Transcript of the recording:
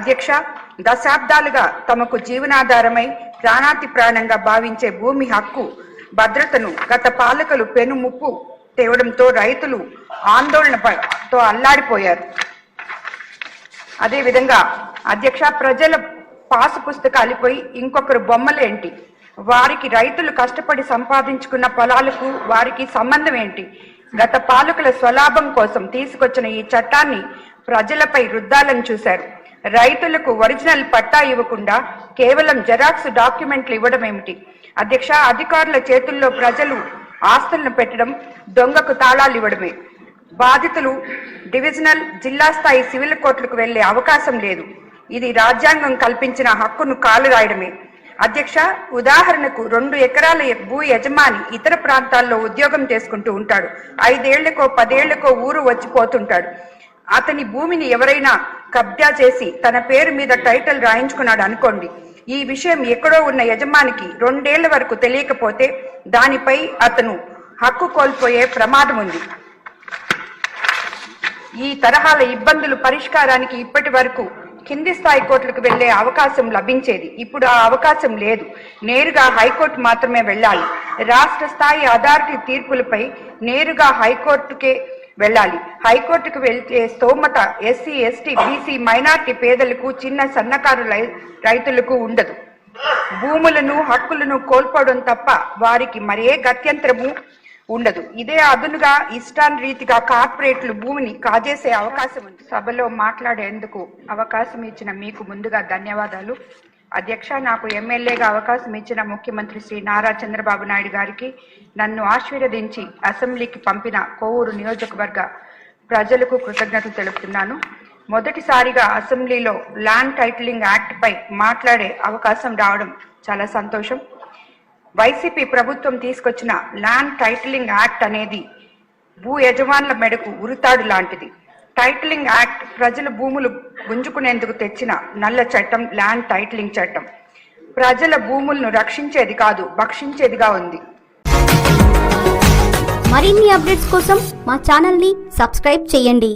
అధ్యక్ష దశాబ్దాలుగా తమకు జీవనాధారమై ప్రాణాతి ప్రాణంగా భావించే భూమి హక్కు భద్రతను గత పాలకులు పెనుముప్పు తేవడంతో రైతులు ఆందోళనతో అల్లాడిపోయారు. అదేవిధంగా అధ్యక్ష ప్రజల పాసు పుస్తకాలిపోయి ఇంకొకరు బొమ్మలేంటి వారికి రైతులు కష్టపడి సంపాదించుకున్న పొలాలకు వారికి సంబంధం ఏంటి? గత పాలకుల స్వలాభం కోసం తీసుకొచ్చిన ఈ చట్టాన్ని ప్రజలపై రుద్దాలని చూశారు. రైతులకు ఒరిజినల్ పట్టా ఇవ్వకుండా కేవలం జెరాక్స్ డాక్యుమెంట్లు ఇవ్వడం ఏమిటి? అధ్యక్ష అధికారుల చేతుల్లో ప్రజలు ఆస్తులను పెట్టడం దొంగకు తాళాలు ఇవ్వడమే. బాధితులు డివిజనల్ జిల్లా స్థాయి సివిల్ కోర్టులకు వెళ్ళే అవకాశం లేదు. ఇది రాజ్యాంగం కల్పించిన హక్కును కాలు రాయడమే. అధ్యక్ష ఉదాహరణకు రెండు ఎకరాల భూ యజమాని ఇతర ప్రాంతాల్లో ఉద్యోగం చేసుకుంటూ ఉంటాడు. ఐదేళ్ళకో పదేళ్ళకో ఊరు వచ్చిపోతుంటాడు. అతని భూమిని ఎవరైనా కబ్జా చేసి తన పేరు మీద టైటిల్ రాయించుకున్నాడు అనుకోండి. ఈ విషయం ఎక్కడో ఉన్న యజమానికి రెండేళ్ళ వరకు తెలియకపోతే దానిపై అతను హక్కు కోల్పోయే ప్రమాదం ఉంది. ఈ తరహాల ఇబ్బందులు పరిష్కారానికి ఇప్పటి వరకు కింది స్థాయి కోర్టులకు వెళ్ళే అవకాశం లభించేది. ఇప్పుడు ఆ అవకాశం లేదు. నేరుగా హైకోర్టు మాత్రమే వెళ్ళాలి. రాష్ట్ర స్థాయి అథారిటీ తీర్పులపై నేరుగా హైకోర్టుకే వెళ్ళాలి. హైకోర్టుకు వెళ్తే స్తోమత ఎస్సీ ఎస్టీ బీసీ మైనార్టీ పేదలకు చిన్న సన్నకారు రై- రైతులకు ఉండదు. భూములను హక్కులను కోల్పోవడం తప్ప వారికి మరే గత్యంతరము ఉండదు. ఇదే అదునుగా ఇష్టాన్ రీతిగా కార్పొరేట్లు భూమిని కాజేసే అవకాశం ఉంది. సభలో మాట్లాడేందుకు అవకాశం ఇచ్చిన మీకు ముందుగా ధన్యవాదాలు. అధ్యక్ష నాకు ఎమ్మెల్యేగా అవకాశం ఇచ్చిన ముఖ్యమంత్రి శ్రీ నారా చంద్రబాబు నాయుడు గారికి నన్ను ఆశీర్వదించి అసెంబ్లీకి పంపిన కోవూరు నియోజకవర్గ ప్రజలకు కృతజ్ఞతలు తెలుపుతున్నాను. మొదటిసారిగా అసెంబ్లీలో ల్యాండ్ టైటిలింగ్ యాక్ట్పై మాట్లాడే అవకాశం రావడం చాలా సంతోషం. వైసీపీ ప్రభుత్వం తీసుకొచ్చిన ల్యాండ్ టైటిలింగ్ యాక్ట్ అనేది భూ యజమానుల మెడకు ఉరితాడు లాంటిది. టైటిలింగ్ యాక్ట్ ప్రజల భూములు గుంజుకునేందుకు తెచ్చిన నల్ల చట్టం ల్యాండ్ టైటిలింగ్ చట్టం. ప్రజల భూములను రక్షించేది కాదు భక్షించేదిగా ఉంది. మరిన్ని అప్డేట్స్ కోసం మా ఛానల్ని సబ్స్క్రైబ్ చేయండి.